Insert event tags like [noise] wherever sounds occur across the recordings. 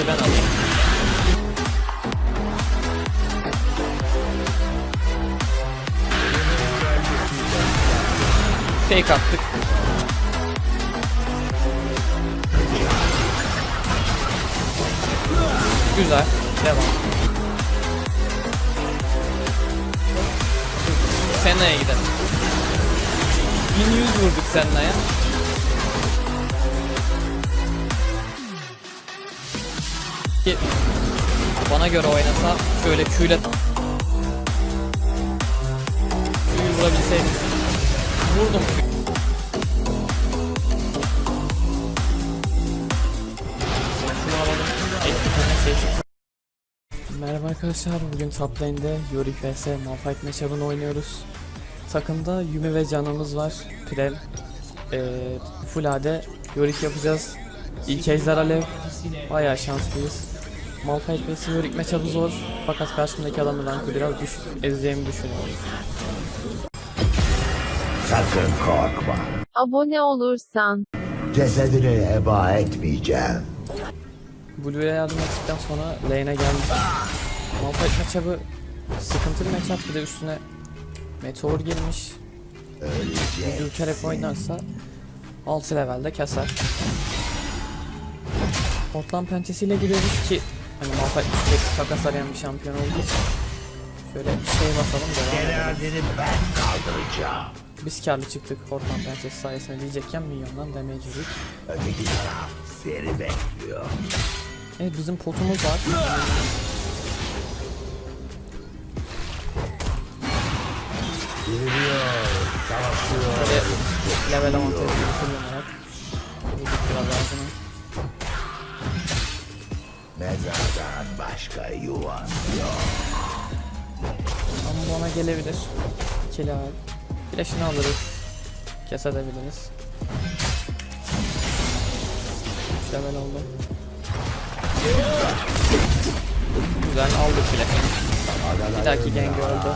Önce ben alayım. Fake attık. Güzel. Devam. Sena'ya gidelim. 1100 vurduk Sena'ya. Ki bana göre oynasa şöyle Q'yle Q'yu vurabilseydim. Vurdum Q. Şunu alalım. Eksik tane çıksın. Merhaba arkadaşlar, bugün top lane'de Yorick vs Malphite matchup'ını oynuyoruz. Takımda Yumi ve Canımız var, Prel. Ee, full AD Yorick yapacağız. İlk ejder alev, bayağı şanslıyız. Malphite vs Yorick matchup'ı zor, fakat karşımdaki adamın rankı biraz düşük, ezeceğimi düşünüyorum. Sakın korkma. Abone olursan Cesedini heba etmeyeceğim. Blue'ya yardım ettikten sonra lane'e geldik. Malphite matchup'ı sıkıntılı matchup, bir de üstüne Meteor girmiş. Ölecek. Dürterek oynarsa 6 levelde keser. Portland pençesiyle giriyoruz ki hani Malphite sürekli takas arayan bir şampiyon olduğu için şöyle şey basalım devam edelim. Ben kaldıracağım. Biz karlı çıktık Portland pençesi sayesinde diyecekken milyondan damage yedik. Öteki taraf seni bekliyor. Evet bizim potumuz var. Geliyor. Savaşıyor. Böyle level avantajını kullanarak vurduk biraz ağzına. Mezardan başka yuvan yok. Ama bana gelebilir. İkili al. Flash'ını alırız. Kesebiliriz. 3 level oldu. Güzel aldık flash'ını. Bir dahaki gang öldü.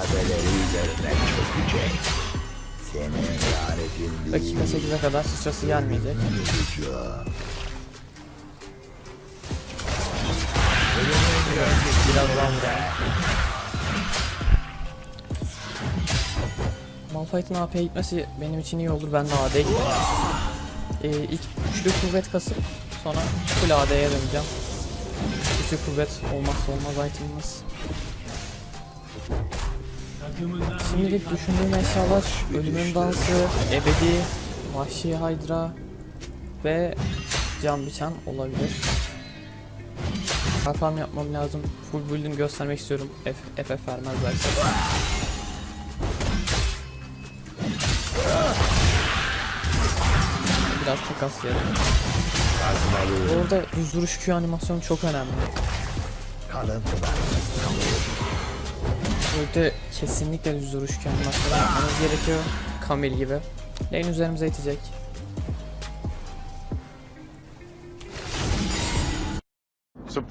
Dakika 8'e kadar sıçrası gelmeyecek. Biraz. Malphite'ın AP'ye gitmesi benim için iyi olur. Ben de AD'ye giderim. Ee, ilk üçlü kuvvet kasıp sonra full AD'ye döneceğim. Üçlü kuvvet olmazsa olmaz itemimiz. Şimdilik düşündüğüm eşyalar ölümün dansı, ebedi, vahşi haydra ve can biçen olabilir. Farm yapmam lazım. Full build'imi göstermek istiyorum. F FF vermezlerse. Biraz takaslayalım. Orada düz duruş Q animasyonu çok önemli. Burada kesinlikle düz duruş Q animasyonu yapmanız gerekiyor. Kamil gibi. Lane üzerimize itecek.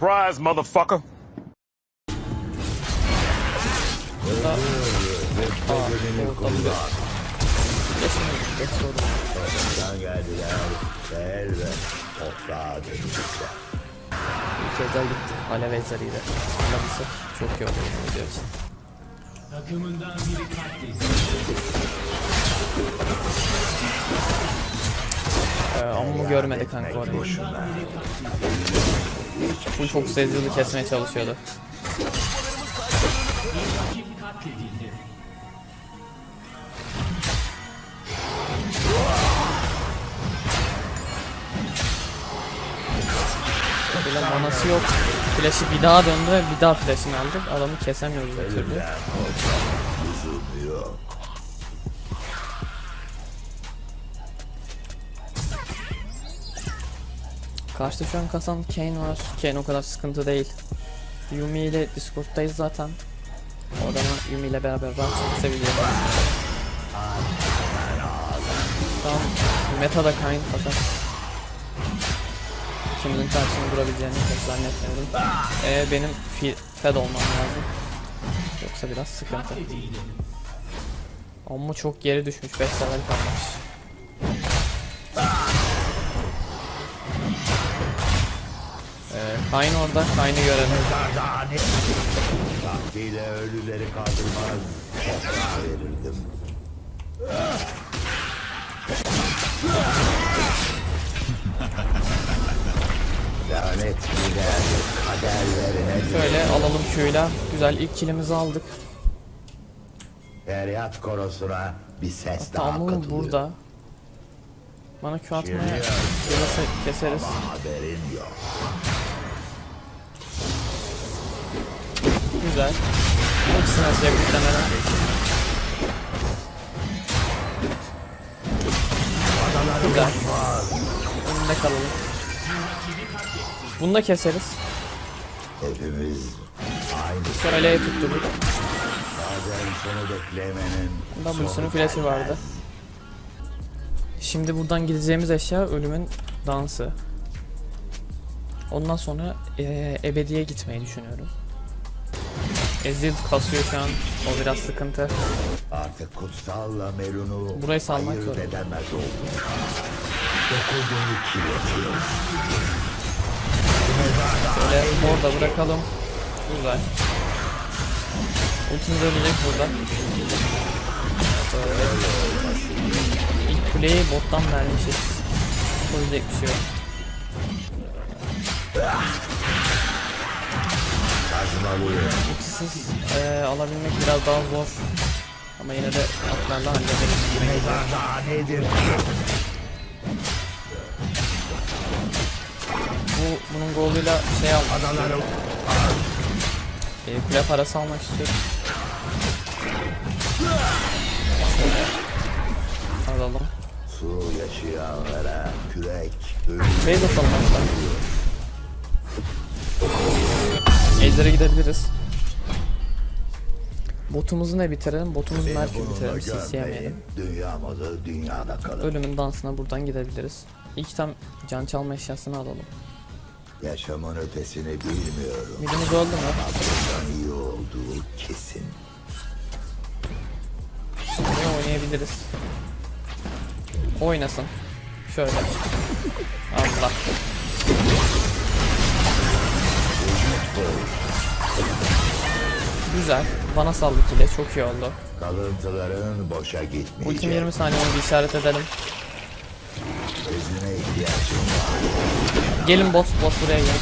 Surprise, motherfucker. Topraktan geldiler. Elbet toprağa dönecekler. Ülkede gitti. Çok iyi olur bu video için. Ee, amma görmedi kanka orayı. Bu çok sezgili kesmeye çalışıyordu. Böyle manası yok. Flash'ı bir daha döndü ve bir daha flash'ını aldık. Adamı kesemiyoruz bir türlü. Karşıda şu an kasan Kane var. Kane o kadar sıkıntı değil. Yumi ile Discord'dayız zaten. O adama Yumi ile beraber rahat kesebiliyorum. Şu an meta da Kayn fakat ikimizin karşısını durabileceğini pek zannetmiyorum. Ee, benim fed olmam lazım. Yoksa biraz sıkıntı. Amma çok geri düşmüş 5 level kalmış. Kayn orada. Kayn'ı görelim. Vaktiyle ölüleri kaldırmaz. Toprağa verirdim. Lanet gider, kaderlerine Şöyle alalım Q'yla. Güzel ilk kilimizi aldık. feryat korosuna bir ses daha Tamam katılıyor. burada. Bana Q atmaya keseriz. Haberin yok. Güzel. İkisini atacak muhtemelen. Güzel. Önünde kalalım. Bunu da keseriz. Hepimiz aynı Şöyle tutturduk. sonu flash'i vardı. Şimdi buradan gideceğimiz eşya ölümün dansı. Ondan sonra eee, ebediye gitmeyi düşünüyorum. Ezil kasıyor şu an. O biraz sıkıntı. Artık kutsalla Merun'u Burayı salmak zor. edemez oldum. Kirletiyor. Şöyle orada bırakalım. Güzel. Ultimiz ölecek burada. Böyle. İlk kuleyi bottan vermişiz. Koyacak bir şey yok. Ultisiz eee, alabilmek biraz daha zor. Ama yine de atlarla hallederiz. Bu bunun golüyle şey almak Adaları istiyorum. Ee, kule parası almak istiyorum. Şöyle. Alalım. su yaşayanlara kürek, Base atalım hatta. Ejder'e gidebiliriz. Botumuzu ne bitirelim? Botumuzu bununla bitirelim. CC'yemeyelim. Dünya malı dünyada kalır. Ölümün dansına buradan gidebiliriz. İlk tam can çalma eşyasını alalım. Yaşamın ötesini bilmiyorum. Midimiz öldü mü? Bundan iyi olduğu kesin. Buraya oynayabiliriz. Oynasın. Şöyle. Allah. Güzel. Bana saldık ile. Çok iyi oldu. Kalıntıların boşa gitmeyecek. Ultim 20 saniye bir işaret edelim. Özüne ihtiyacım var. Gelin bot bot buraya gel.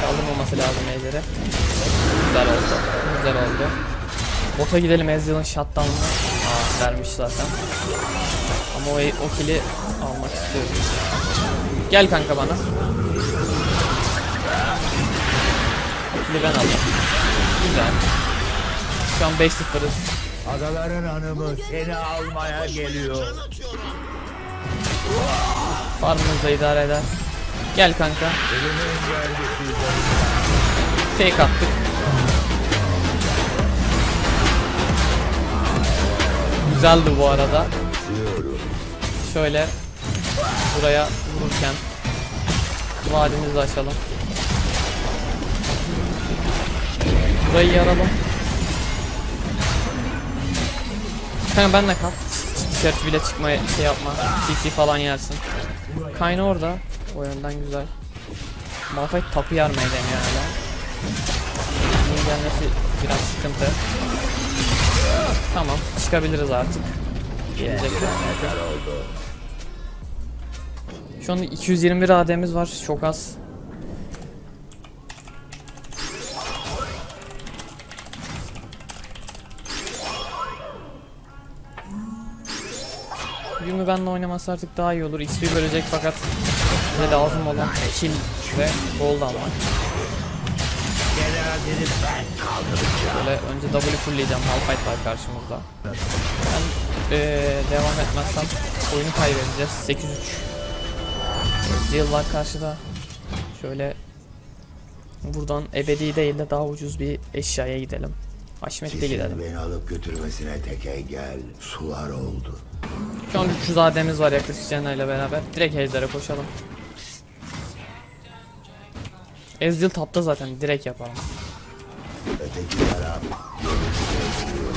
Kaldırmaması lazım ejderi. Güzel oldu. Güzel oldu. Bota gidelim Ezreal'ın shutdown'unu. Aa vermiş zaten. Ama o, o kill'i almak istiyorum. Gel kanka bana. Kill'i ben aldım. Güzel. Şu an 5-0'ız. Adaların hanımı seni almaya geliyor. Farmımız da idare eder. Gel kanka. Fake attık. Güzeldi bu arada. Şöyle buraya vururken vadimizi açalım. Burayı yaralım. Kanka benle kal. Dışarı bile çıkmaya şey yapma. CC falan yersin. Kayna orada. O yönden güzel. Malphite tapı yarmaya deniyor hala. Bunun gelmesi biraz sıkıntı. Tamam çıkabiliriz artık. Gelecek. Şu an 221 AD'miz var. Çok az. Yumi benle oynaması artık daha iyi olur. XP verecek fakat bize lazım olan kill ve gold almak. Böyle önce W fullleyeceğim. Malphite var karşımızda. Ben eee, devam etmezsem oyunu kaybedeceğiz. 8-3. Zeal var karşıda. Şöyle buradan ebedi değil de daha ucuz bir eşyaya gidelim. Haşmet'te gidelim. beni alıp götürmesine tek engel sular oldu. Şu an 300 AD'miz var yaklaşık Jenna ile beraber. Direkt Ejder'e koşalım. Ezreal tapta zaten direkt yapalım.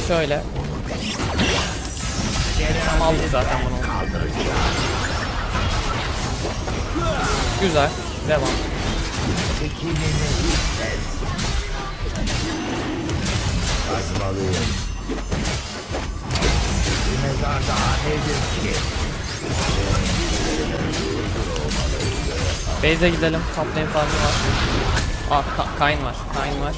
Şöyle. Tam aldık zaten bunu. Güzel. Devam. Açmalıyım. Bir mezar daha nedir ki? Base'e gidelim. Top lane farmı var. Aa Ka- Kayn var. Kayn var.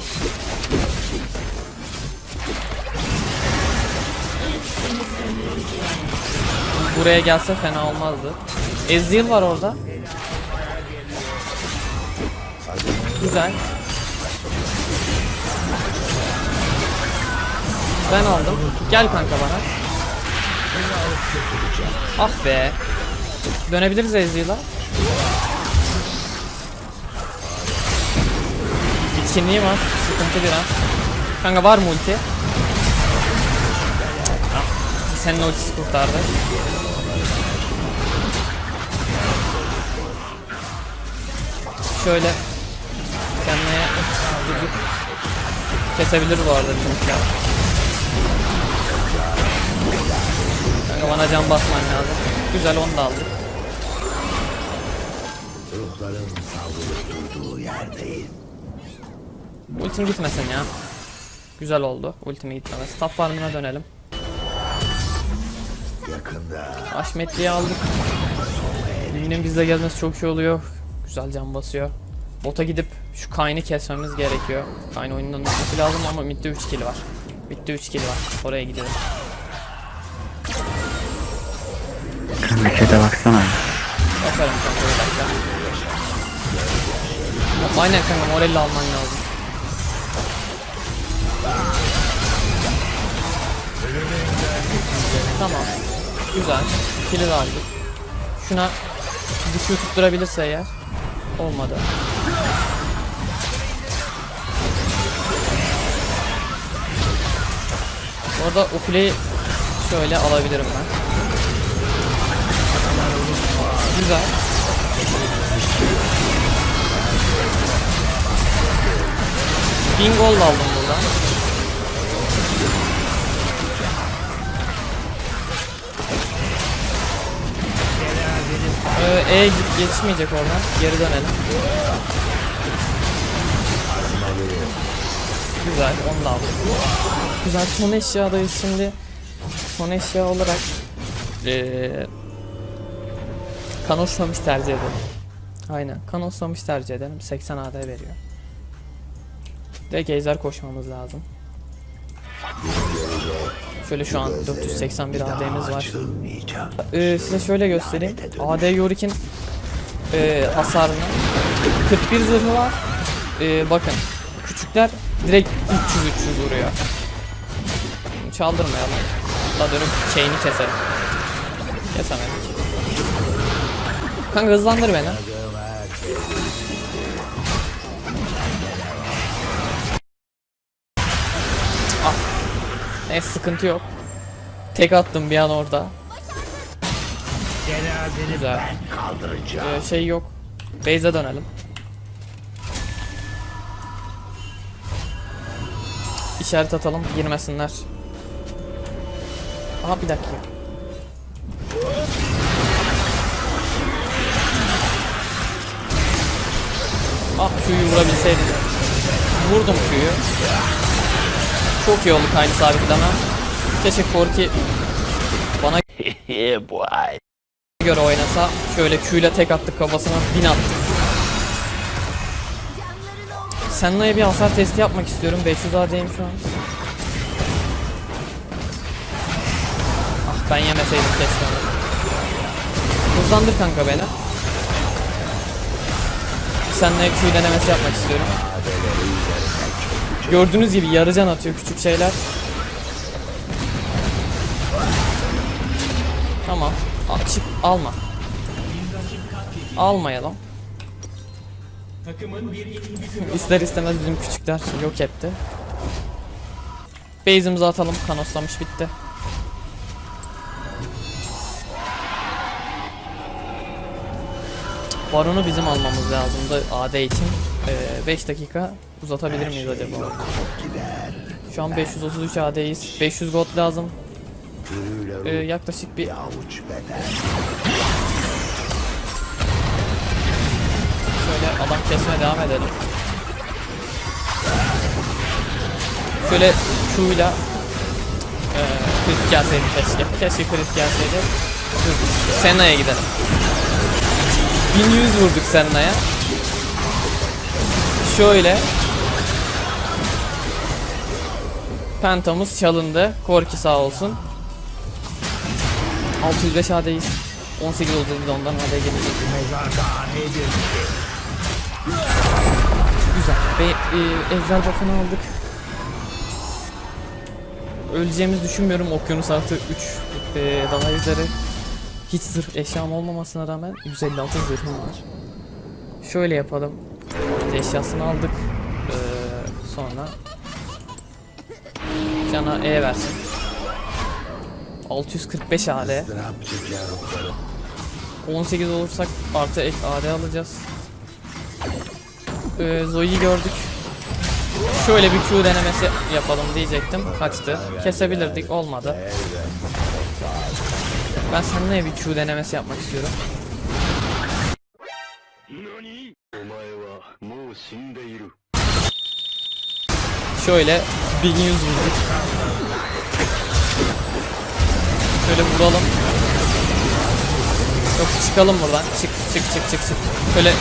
Buraya gelse fena olmazdı. Ezreal var orada. Güzel. Ben aldım. Gel kanka bana. Ah be. Dönebiliriz Ezreal'a. Bitkinliği var. Sıkıntı biraz. Kanka var mı ulti? Ah, Senin ultisi kurtardı. Şöyle kendine kesebilir bu arada bizimkiler. Kanka bana can basman lazım. Güzel onu da aldık. Ruhların savrulup durduğu yerdeyim. Ultim gitmesin ya. Güzel oldu. Ultimi gitmemesi. Top farmına dönelim. Yakında Haşmetli'yi aldık. Minin bizde gelmesi çok iyi oluyor. Güzel can basıyor. Bota gidip şu Kayn'i kesmemiz gerekiyor. Kayn oyundan düşmesi lazım ama midde 3 kill var. Midde 3 kill var. Oraya gidiyoruz. Kanka chat'e baksana. Bakarım kanka bir dakika. Aynen kanka moralli alman lazım. Tamam. Güzel. Kili de aldık. Şuna düşüğü tutturabilirse eğer. Olmadı. O kuleyi şöyle alabilirim ben. Güzel. Bin gol da aldım buradan. Ee, E geçmeyecek oradan. Geri dönelim. Güzel, onu da aldık. Güzel, son eşyadayız şimdi. Son eşya olarak ee, Kanoslamış tercih edelim. Aynen. Kanoslamış tercih edelim. 80 AD veriyor. Ve geyzer koşmamız lazım. Şöyle şu an 481 AD'miz var. Ee, size şöyle göstereyim. AD Yorik'in e, hasarını 41 zırhı var. Ee, bakın küçükler direkt 300 300 vuruyor. Çaldırmayalım. Daha dönüp şeyini keselim. Kesemedik. Kanka hızlandır beni. Ah. Neyse sıkıntı yok. Tek attım bir an orada. Güzel. Ee, şey yok. Base'e dönelim. İşaret atalım girmesinler. Aha bir dakika. Ah Q'yu vurabilseydim. Vurdum Q'yu. Çok iyi oldu kaydı sabitlemem. Keşke Korki bana [laughs] göre oynasa şöyle Q ile tek attık kafasına bin attık. Senna'ya bir hasar testi yapmak istiyorum. 500 AD'yim şu an. Ah ben yemeseydim keşke. Hızlandır kanka beni. Seninle Q denemesi yapmak istiyorum. Gördüğünüz gibi yarı can atıyor küçük şeyler. Tamam. Al, çık alma. Almayalım. İster istemez bizim küçükler yok etti. Base'imizi atalım. Kanoslamış bitti. Baron'u bizim almamız lazımdı AD için. 5 dakika uzatabilir miyiz acaba? Şu an 533 AD'yiz. 500 gold lazım. Ee, yaklaşık bir kesmeye devam edelim. Şöyle Q'yla eee kritik gelseydi keşke. Keşke kritik gelseydi. Senna'ya gidelim. 1100 vurduk Senna'ya. Şöyle. Pentamız çalındı. Korki sağ olsun. 605 AD'yiz. 18 oldu biz de ondan AD gelecek. Güzel. Be e, Ejder buff'ını aldık. Öleceğimizi düşünmüyorum. Okyanus artı 3 e, dala ejderi. Hiç zırh eşyam olmamasına rağmen 156 zırhım var. Şöyle yapalım. Eşyasını aldık. Ee, sonra Cana E versin. 645 AD. ızdırap çeker ruhlarım. 18 olursak artı ek AD alacağız. Ee, Zoe'yi gördük. Şöyle bir Q denemesi yapalım diyecektim. Kaçtı. Kesebilirdik. Olmadı. Ben seninle bir Q denemesi yapmak istiyorum. Şöyle 1100 vurduk. Şöyle vuralım. Yok çıkalım buradan. Çık çık çık çık çık. Şöyle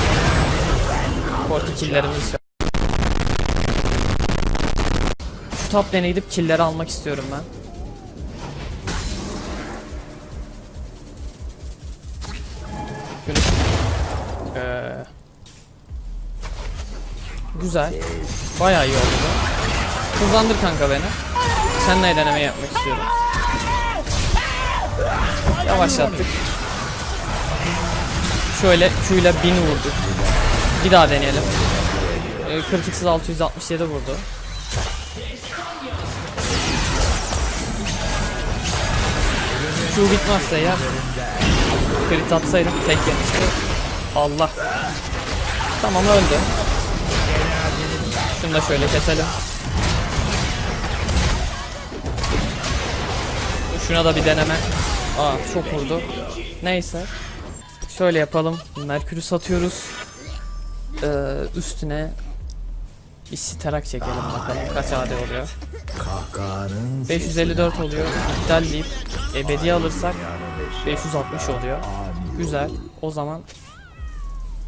korku killlerimiz yok. Şu top lane'e gidip killleri almak istiyorum ben. Ee, Güzel. Bayağı iyi oldu. Hızlandır kanka beni. Seninle deneme yapmak istiyorum. Yavaşlattık. Şöyle Q ile 1000 vurduk. Bir daha deneyelim. Ee, kritiksiz 667 vurdu. Q bitmezse ya crit atsaydım tek yemişti. Allah. Tamam öldü. Şunu da şöyle keselim. Şuna da bir deneme. Aa çok vurdu. Neyse. Şöyle yapalım. Merkür'ü satıyoruz. Ee, üstüne bir siterak çekelim bakalım kaç AD oluyor. Kahkahanın 554 oluyor. İptal deyip ebedi alırsak 560 oluyor. Güzel. O zaman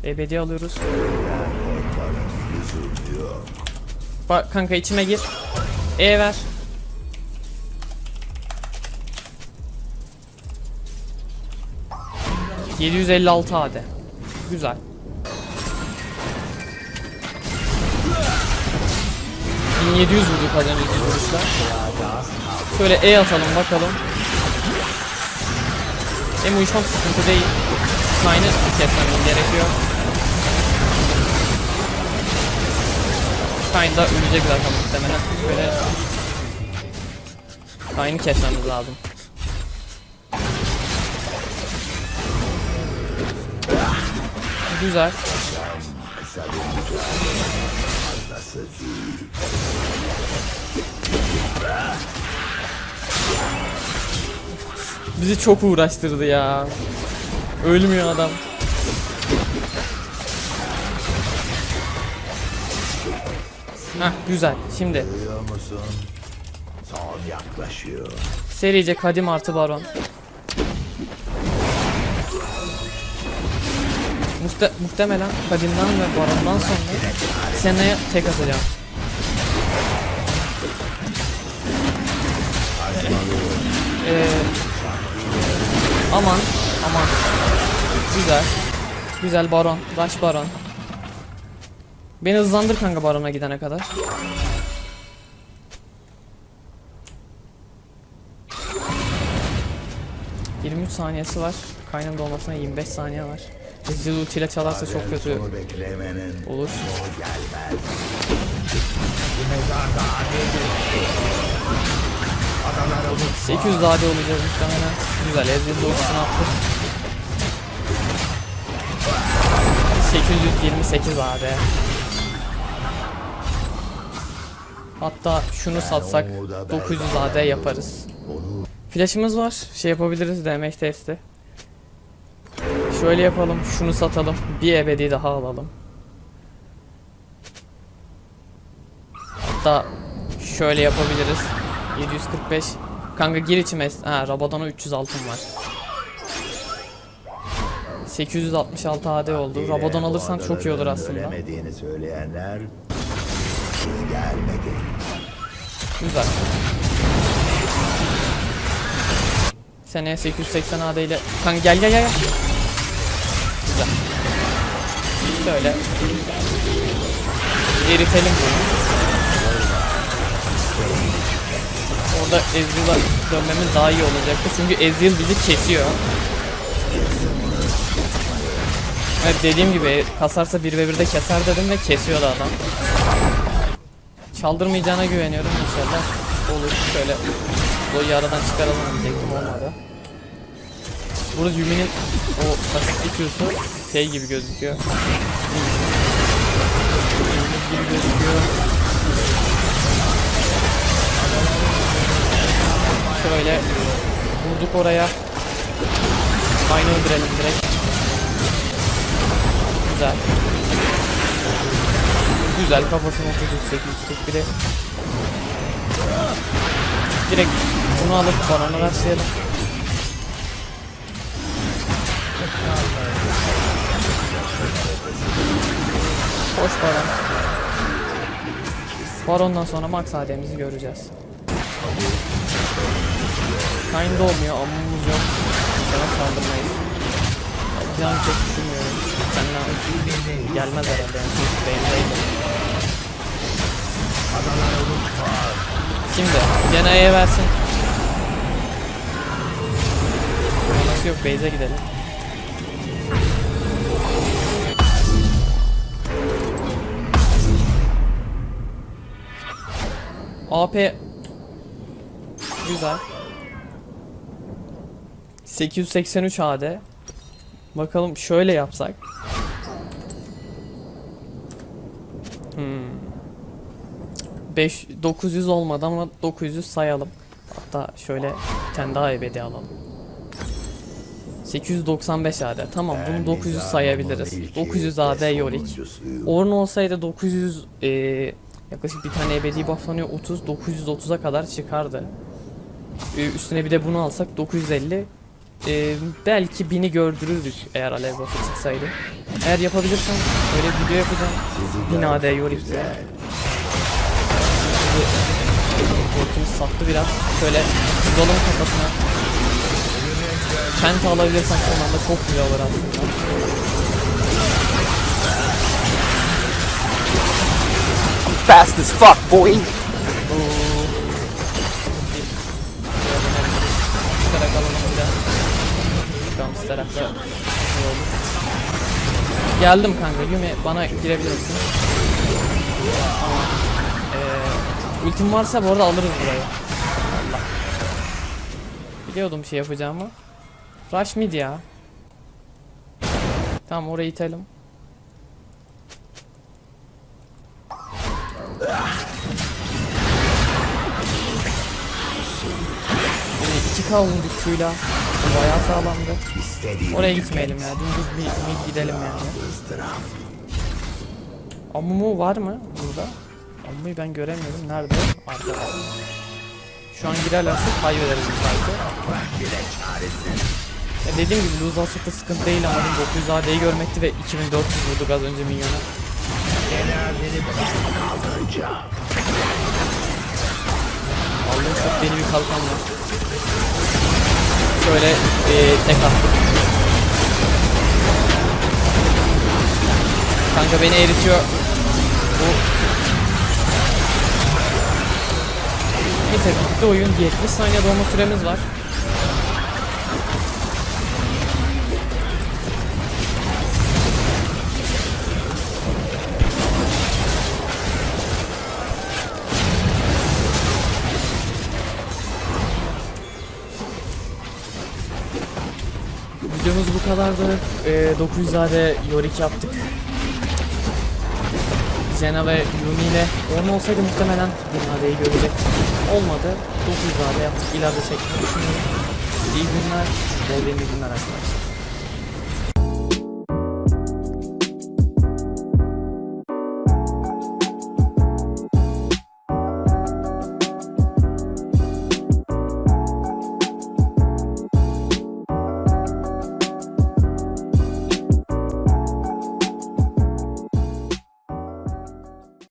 ebedi alıyoruz. Bak kanka içime gir. E ver. ...756 AD. Güzel. ...1700 vurduk az önceki vuruşla. Şöyle E atalım bakalım. Hem uyuşmak sıkıntı değil. Kaynı kesmemiz gerekiyor. Kayn da ölecek zaten muhtemelen. Şöyle Kayn'ı kesmemiz lazım. Güzel. Bizi çok uğraştırdı ya. Ölmüyor adam. Heh güzel. Şimdi? Son yaklaşıyor. serice kadim artı baron. Muhte muhtemelen kadimden ve barondan sonra seneye tek atacağım. Ee, aman aman. Güzel. Güzel baron rush baron. Beni hızlandır kanka barona gidene kadar. ...23 saniyesi var. Kaynın dolmasına 25 saniye var. Zil ultiyle çalarsa çok kötü olur. 800 AD olacağız muhtemelen. Güzel Ezreal doğrusunu attık. 828 AD. Hatta şunu satsak 900 AD yaparız. Flash'ımız var. Şey yapabiliriz damage testi. Şöyle yapalım. Şunu satalım. Bir ebedi daha alalım. Hatta şöyle yapabiliriz. 745. Kanka gir içime. Ha Rabadon'a 300 altın var. 866 AD oldu. Rabadon bu alırsan çok iyi olur aslında. Ölemediğini söyleyenler gelmedi. Güzel. Seneye 880 AD ile... Kanka gel gel gel. gel. Güzel. Şöyle. Eritelim bunu. Orada Ezreal'a dönmemiz daha iyi olacaktı. Çünkü Ezreal bizi kesiyor. Evet dediğim gibi kasarsa 1 ve 1'de keser dedim ve kesiyordu adam. Çaldırmayacağına güveniyorum inşallah. Olur şöyle Zoe'yi aradan çıkaralım diyecektim olmadı. Burada Yumi'nin o pasifli Q'su şey gibi gözüküyor. Gibi gözüküyor. Şöyle vurduk oraya. Aynı öldürelim direkt. Güzel. Güzel kafasını oturduk 841'e. Direkt bunu alıp banana başlayalım. Hoş baron. Barondan sonra max AD'mizi göreceğiz. Kind olmuyor, amumuz yok. Sana saldırmayız. Can çok düşünmüyorum. Seninle gelmez herhalde yani. Çünkü beynindeydim. Şimdi Cena'ya versin. Nasıl yok base'e gidelim. AP Güzel 883 AD Bakalım şöyle yapsak Hmm 5 900 olmadı ama 900 sayalım. Hatta şöyle bir tane daha ebedi alalım. 895 AD. Tamam bunu 900 sayabiliriz. 900 AD Yorick. Orn olsaydı 900 e, yaklaşık bir tane ebedi bufflanıyor 30 930'a kadar çıkardı. E, üstüne bir de bunu alsak 950 e, belki 1000'i gördürürdük eğer alev buff'ı çıksaydı. Eğer yapabilirsem öyle bir video yapacağım. 1000 AD Yorick'le. Korkunu sattı biraz. Şöyle vuralım kafasına. Kent alabilirsem son anda çok güzel olur aslında. Fast as fuck, boy. Çıkarak alalım bir Çıkalım tarafta. Geldim kanka Yumi bana girebilirsin. Ee, ultim varsa bu arada alırız burayı. Allah. Biliyordum şey yapacağımı. Rush mid ya. Tamam orayı itelim. Yani 2K vurduk şuyla. Bayağı sağlamdı. Oraya gitmeyelim ya. Dümdüz bir mid gidelim yani. Amumu var mı burada? Amumu'yu ben göremiyorum. Nerede? Arkada. Şu an girerlerse kaybederiz bu fight'ı. Ya dediğim gibi lose alsak da sıkıntı değil ama 900 AD'yi görmekti ve 2400 vurduk az önce minyona. Allah'ım çok deli bir kalkan var. Şöyle eee tek attık. Kanka beni eritiyor. Bu Neyse bitti oyun. 70 saniye dolma süremiz var. Videomuz bu kadardı. Ee, 900 AD Yorick yaptık. Zena ve Yumi ile Orn olsaydı muhtemelen 1000 AD'yi görecek. Olmadı. 900 AD yaptık. İleride çekmeyi düşünüyorum. İyi günler. Bol günler arkadaşlar.